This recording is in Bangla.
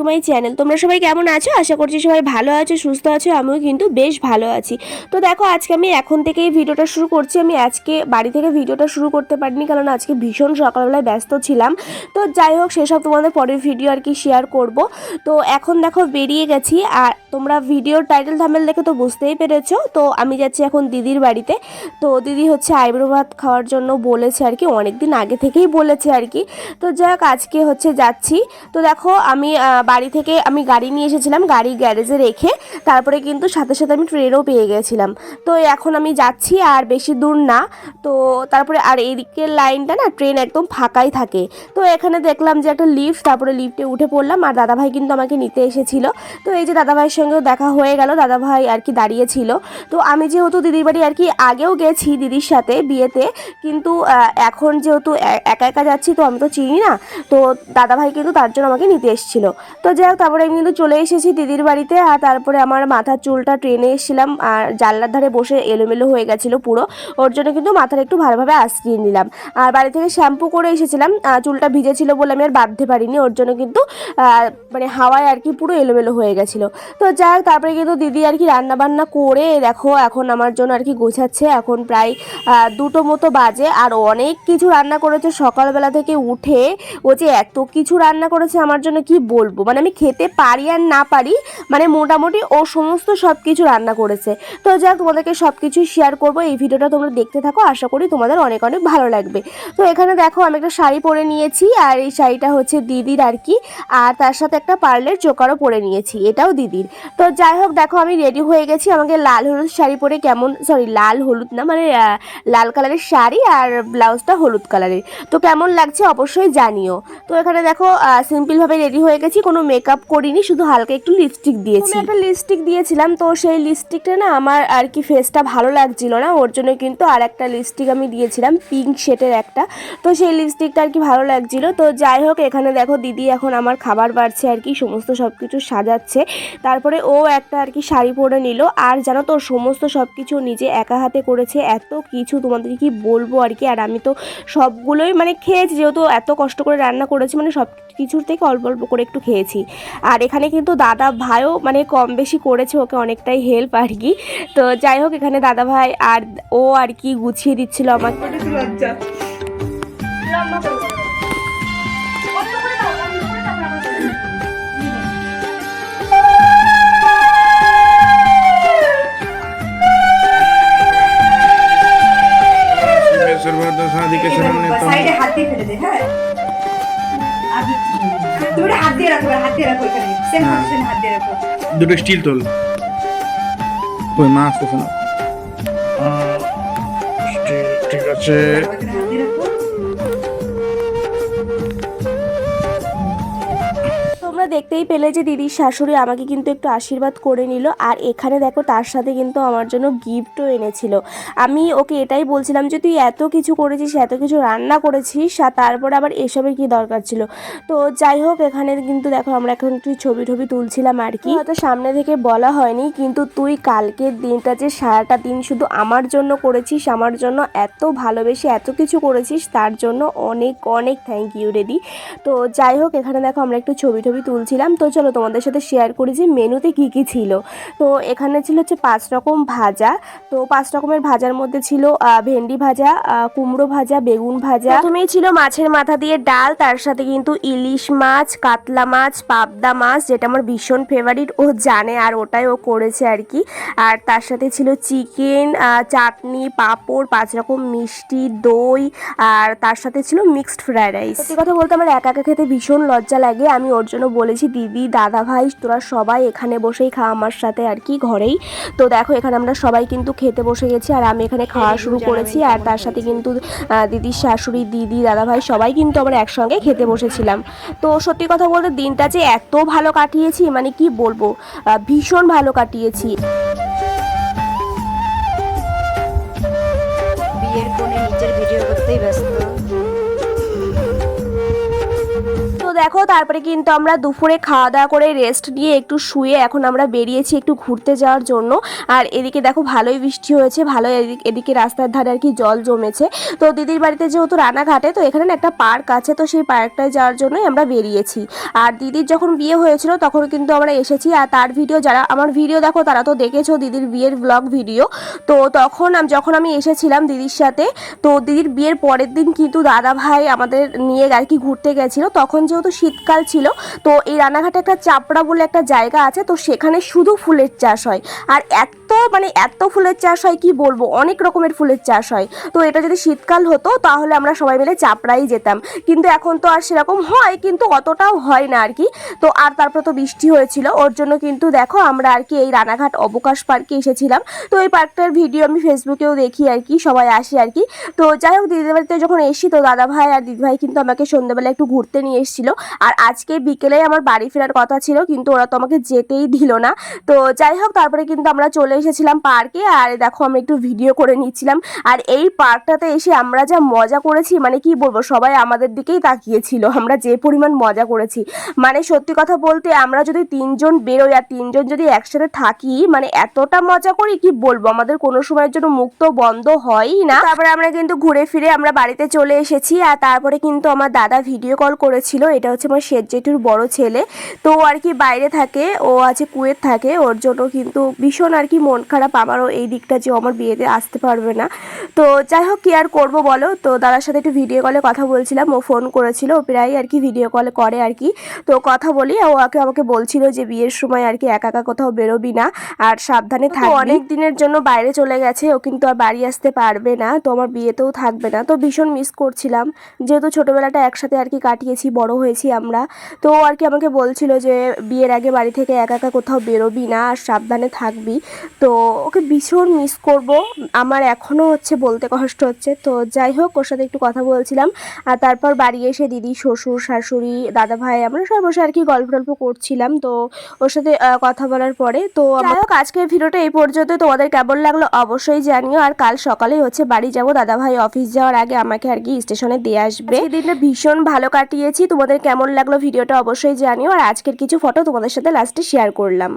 টু মাই চ্যানেল তোমরা সবাই কেমন আছো? আশা করছি সবাই ভালো আছো, সুস্থ আছো, আমিও কিন্তু বেশ ভালো আছি। তো দেখো, আজকে আমি এখন থেকেই ভিডিওটা শুরু করছি। আমি আজকে বাড়ি থেকে ভিডিওটা শুরু করতে পারিনি, কারণ আজকে ভীষণ সকালবেলায় ব্যস্ত ছিলাম। তো যাই হোক, সেসব তোমাদের পরের ভিডিও আর কি শেয়ার করব। তো এখন দেখো, বেরিয়ে গেছি। আর তোমরা ভিডিওর টাইটেল থামেল দেখে তো বুঝতেই পেরেছ। তো আমি যাচ্ছি এখন দিদির বাড়িতে। তো দিদি হচ্ছে আইব্রো ভাত খাওয়ার জন্য বলেছে আর কি অনেক দিন আগে থেকেই বলেছে আর কি। তো যাক আজকে হচ্ছে যাচ্ছি। তো দেখো, আমি বাড়ি থেকে আমি গাড়ি নিয়ে এসেছিলাম, গাড়ি গ্যারেজে রেখে তারপরে কিন্তু সাথে সাথে আমি ট্রেনও পেয়ে গেছিলাম। তো এখন আমি যাচ্ছি আর বেশি দূর না, তো তারপরে আর এদিকের লাইনটা না ট্রেন একদম ফাঁকাই থাকে। তো এখানে দেখলাম যে একটা লিফট, তারপরে লিফটে উঠে পড়লাম আর দাদাভাই কিন্তু আমাকে নিতে এসেছিল। তো এই যে দাদাভাইয়ের সঙ্গেও দেখা হয়ে গেল, দাদাভাই আর কি দাঁড়িয়েছিল তো আমি যেহেতু দিদির বাড়ি আর কি আগেও গেছি দিদির সাথে বিয়েতে, কিন্তু এখন যেহেতু একা একা যাচ্ছি তো আমি তো চিনি না, তো দাদাভাই কিন্তু তার জন্য আমাকে নিতে এসেছিল। তো যাই হোক, তারপরে আমি কিন্তু চলে এসেছি দিদির বাড়িতে আর তারপরে আমার মাথার চুলটা ট্রেনে এসেছিলাম আর জানলার ধারে বসে এলোমেলো হয়ে গেছিল পুরো। ওর জন্য কিন্তু মাথাটা একটু ভালোভাবে আশ্রিয়ে নিলাম। আর বাড়ি থেকে শ্যাম্পু করে এসেছিলাম চুলটা ভিজে ছিল বলে আমি আর বাঁধতে পারিনি। ওর জন্য কিন্তু মানে হাওয়ায় আর কি পুরো এলোমেলো হয়ে গেছিল। তো যাই হোক, তারপরে কিন্তু দিদি আর কি রান্না বান্না করে, দেখো এখন আমার জন্য আর কি গোছাচ্ছে। এখন প্রায় দুটো মতো বাজে আর অনেক কিছু রান্না করেছে। সকালবেলা থেকে উঠে ও যে এত কিছু রান্না করেছে, আমার জন্য কি বলব? মানে আমি খেতে পারি আর না পারি মানে মোটামুটি ও সমস্ত সব কিছু রান্না করেছে। তো যাক, তোমাদেরকে সব কিছুই শেয়ার করব। এই ভিডিওটা তোমরা দেখতে থাকো। আশা করি তোমাদের অনেক অনেক ভালো লাগবে। তো এখানে দেখো, আমি একটা শাড়ি পরে নিয়েছি আর এই শাড়িটা হচ্ছে দিদির আর কি। আর তার সাথে একটা পার্লের চোকারও পরে নিয়েছি। এটাও দিদির। তো যাই হোক, দেখো, আমি রেডি হয়ে গেছি। আমাকে লাল হলুদ শাড়ি পরে কেমন সরি লাল হলুদ না মানে লাল কালারের শাড়ি আর ব্লাউজটা হলুদ কালারের। তো কেমন লাগছে অবশ্যই জানিও। তো এখানে দেখো সিম্পলভাবে রেডি হয়ে গেছি। কোনো মেকআপ করিনি শুধু হালকা একটু লিপস্টিক দিয়েছি। আমি একটা লিপস্টিক দিয়েছিলাম তো সেই লিপস্টিকটা না আমার আর কি ফেসটা ভালো লাগছিল না ওর জন্য কিন্তু আর একটা লিপস্টিক আমি দিয়েছিলাম পিঙ্ক শেডের একটা। তো সেই লিপস্টিকটা আর কি ভালো লাগছিল। তো যাই হোক এখানে দেখো দিদি এখন আমার খাবার বাড়ছে আর কি সমস্ত সব কিছু সাজাচ্ছে। তারপরে ও একটা আর কি শাড়ি পরে নিল। আর জানো তো সমস্ত সব কিছু নিজে একা হাতে করেছে এত কিছু তোমাদের কি বলব আর কি। আর আমি তো সবগুলোই মানে খেয়েছি যেহেতু এত কষ্ট করে রান্না করেছি মানে সব কিছুর থেকে অল্প অল্প করে একটু খেয়েছি আর এখানে কিন্তু দাদা ভাইও মানে কম বেশি করেছে ওকে অনেকটাই হেল্প আর কি তো যাই হোক এখানে দাদা ভাই আর ও আর কি গুছিয়ে দিচ্ছিল আমাকে सर्वदा शादी के सामने তুমি হাত দিয়ে রাখো হাত দিয়ে রাখো এখানে। সেম হ্যাঁ। হাত দিয়ে রাখো। দুটো স্টিল তোল। কই মা আসতেছে না। ঠিক আছে। দেখতেই পেলে যে দিদির শাশুড়ি আমাকে কিন্তু একটু আশীর্বাদ করে নিল। আর এখানে দেখো, তার সাথে কিন্তু আমার জন্য গিফটও এনেছিল। আমি ওকে এটাই বলছিলাম যে, তুই এত কিছু করেছিস, এত কিছু রান্না করেছিস, আর তারপরে আবার এসবের কি দরকার ছিল? তো যাই হোক, এখানে কিন্তু দেখো, আমরা এখন একটু ছবি টবি তুলছিলাম আর কি। হয়তো সামনে থেকে বলা হয়নি, কিন্তু তুই কালকের দিনটা যে সারাটা দিন শুধু আমার জন্য করেছিস, আমার জন্য এত ভালোবেসে এত কিছু করেছিস, তার জন্য অনেক অনেক থ্যাংক ইউ রেডি তো যাই হোক, এখানে দেখো, আমরা একটু ছবি টবি তুলছিলাম তো চলো তোমাদের সাথে শেয়ার করি যে মেনুতে কি কি ছিল। তো এখানে ছিল হচ্ছে পাঁচ রকম ভাজা। তো পাঁচ রকমের ভাজার মধ্যে ছিল ভেন্ডি ভাজা কুমড়ো ভাজা বেগুন ভাজা। প্রথমেই ছিল মাছের মাথা দিয়ে ডাল তার সাথে কিন্তু ইলিশ মাছ কাতলা মাছ পাবদা মাছ যেটা আমার ভীষণ ফেভারিট ও জানে আর ওটাই ও করেছে আর কি। আর তার সাথে ছিল চিকেন চাটনি পাঁপড় পাঁচ রকম মিষ্টি দই আর তার সাথে ছিল মিক্সড ফ্রাইড রাইস সত্যি কথা বলতে আমার একা একা খেতে ভীষণ লজ্জা লাগে আমি ওর জন্য বলেছি দিদি দাদা ভাই তোরা সবাই এখানে বসেই খা আমার সাথে আর কি ঘরেই। তো দেখো এখানে আমরা সবাই কিন্তু খেতে বসে গেছি আর আমি এখানে খাওয়া শুরু করেছি আর তার সাথে কিন্তু দিদির শাশুড়ি দিদি দাদা ভাই সবাই কিন্তু আমরা একসঙ্গে খেতে বসেছিলাম। তো সত্যি কথা বলতে দিনটা যে এত ভালো কাটিয়েছি মানে কি বলব ভীষণ ভালো কাটিয়েছি। বিয়ের কোণে নিজের ভিডিও করতেই ব্যস্ত। দেখো, তারপরে কিন্তু আমরা দুপুরে খাওয়া দাওয়া করে রেস্ট নিয়ে একটু শুয়ে এখন আমরা বেরিয়েছি একটু ঘুরতে যাওয়ার জন্য। আর এদিকে দেখো, ভালোই বৃষ্টি হয়েছে ভালো এদিকে- রাস্তার ধারে আর কি জল জমেছে। তো দিদির বাড়িতে যেহেতু রানাঘাটে, তো এখানে একটা পার্ক আছে, তো সেই পার্কটায় যাওয়ার জন্যই আমরা বেরিয়েছি। আর দিদির যখন বিয়ে হয়েছিল, তখন কিন্তু আমরা এসেছি। আর তার ভিডিও যারা আমার ভিডিও দেখো, তারা তো দেখেছ দিদির বিয়ের ব্লগ ভিডিও তো তখন যখন আমি এসেছিলাম দিদির সাথে, তো দিদির বিয়ের পরের দিন কিন্তু দাদা ভাই আমাদের নিয়ে আর কি ঘুরতে গেছিল। তখন যেহেতু শীতকাল ছিল, তো এই রানাঘাটে একটা চাপড়া বলে একটা জায়গা আছে, তো সেখানে শুধু ফুলের চাষ হয়। আর এত মানে এত ফুলের চাষ হয়, কি বলব? অনেক রকমের ফুলের চাষ হয়। তো এটা যদি শীতকাল হতো, তাহলে আমরা সবাই মিলে চাপড়াই যেতাম। কিন্তু এখন তো আর সেরকম হয়, কিন্তু অতটাও হয় না আর কি। তো আর তারপর তো বৃষ্টি হয়েছিল, ওর জন্য কিন্তু দেখো আমরা আর কি এই রানাঘাট অবকাশ পার্কে এসেছিলাম। তো এই পার্কটার ভিডিও আমি ফেসবুকেও দেখি আর কি, সবাই আসে আর কি। তো যাই হোক, দিদিদের বাড়িতে যখন এসি তো দাদা ভাই আর দিদি ভাই কিন্তু আমাকে সন্ধ্যেবেলা একটু ঘুরতে নিয়ে এসেছিল। আর আজকে বিকেলে আমার বাড়ি ফেরার কথা ছিল, কিন্তু ওরা তো আমাকে যেতেই দিল না। তো যাই হোক, তারপরে কিন্তু আমরা চলে এসেছিলাম পার্কে, আর দেখো আমি একটু ভিডিও করে নিচ্ছিলাম। আর এই পার্কটাতে এসে আমরা যা মজা করেছি মানে কি বলব, সবাই আমাদের দিকেই তাকিয়েছিল, আমরা যে পরিমাণ মজা করেছি। মানে সত্যি কথা বলতে আমরা যদি তিনজন বেরোই আর তিনজন যদি একসাথে থাকি মানে এতটা মজা করি, কি বলব, আমাদের কোনো সময়ের জন্য মুখ তো বন্ধ হয়ই না। তারপরে আমরা কিন্তু ঘুরে ফিরে আমরা বাড়িতে চলে এসেছি, আর তারপরে কিন্তু আমার দাদা ভিডিও কল করেছিল, এটা হচ্ছে আমার শেঠ জেঠুর বড় ছেলে। তো আর কি বাইরে থাকে ও আছে কুয়েত থাকে ওর জন্য কিন্তু ভীষণ আর কি মন খারাপ আমারও এই দিকটা যে আমার বিয়েতে আসতে পারবে না। তো যাই হোক কি আর করব বলো? তো দাদার সাথে একটু ভিডিও কলে কথা বলছিলাম ও ফোন করেছিল ও প্রায় আর কি ভিডিও কল করে আর কি। তো কথা বলি ও আগে আমাকে বলছিল যে বিয়ের সময় আর কি একা একা কোথাও বেরোবি না আর সাবধানে থাকবি। অনেক দিনের জন্য বাইরে চলে গেছে ও কিন্তু আর বাড়ি আসতে পারবে না তো আমার বিয়েতেও থাকবে না। তো ভীষণ মিস করছিলাম যেহেতু ছোটোবেলাটা একসাথে আর কি কাটিয়েছি বড় হয়েছি আমরা। তো আর কি আমাকে বলছিল যে বিয়ের আগে বাড়ি থেকে একা একা কোথাও বেরোবি না আর সাবধানে থাকবি। তো ওকে ভীষণ মিস করব। আমার এখনও হচ্ছে বলতে কষ্ট হচ্ছে। তো যাই হোক ওর সাথে একটু কথা বলছিলাম। আর তারপর বাড়ি এসে দিদি শ্বশুর শাশুড়ি দাদা ভাই আমরা সবাই বসে আর কি গল্প টল্প করছিলাম। তো ওর সাথে কথা বলার পরে তো যাই হোক আজকের ভিডিওটা এই পর্যন্ত তোমাদের কেমন লাগল অবশ্যই জানিও। আর কাল সকালে হচ্ছে বাড়ি যাব দাদা ভাই অফিস যাওয়ার আগে আমাকে আর কি স্টেশনে দিয়ে আসবে। এই দিনটা ভীষণ ভালো কাটিয়েছি। কেমন লাগল ভিডিওটা অবশ্যই জানিও। আর আজকের কিছু ফটো তোমাদের সাথে লাস্টে শেয়ার করলাম।